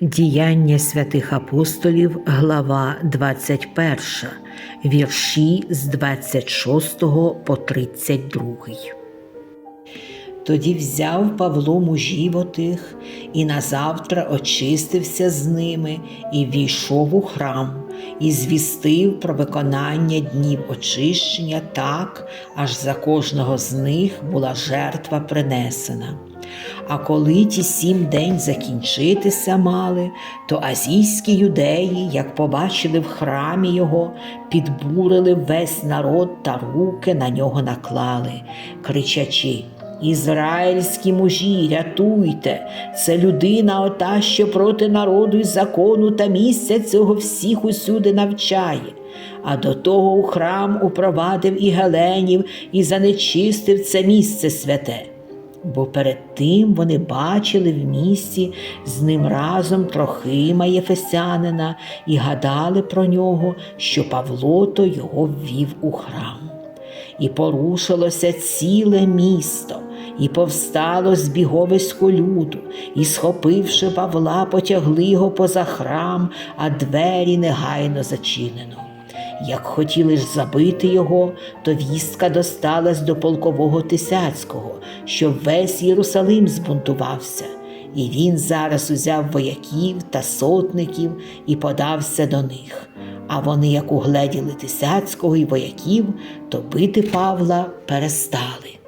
Діяння святих апостолів, глава 21, вірші з 26 по 32. Тоді взяв Павло мужів отих і назавтра очистився з ними і війшов у храм, і звістив про виконання днів очищення так, аж за кожного з них була жертва принесена. А коли ті сім день закінчитися мали, то азійські юдеї, як побачили в храмі його, підбурили весь народ та руки на нього наклали, кричачи. Ізраїльські мужі, рятуйте, це людина ота, що проти народу й закону та місця цього всіх усюди навчає. А до того у храм упровадив і геленів, і занечистив це місце святе. Бо перед тим вони бачили в місті з ним разом Трохима Єфесянина і гадали про нього, що Павло то його ввів у храм. І порушилося ціле місто, і повстало збіговисько люду, і, схопивши Павла, потягли його поза храм, а двері негайно зачинено. Як хотіли ж забити його, то вістка досталась до полкового Тисяцького, що весь Єрусалим збунтувався. І він зараз узяв вояків та сотників і подався до них. А вони, як угледіли Тисяцького і вояків, то бити Павла перестали.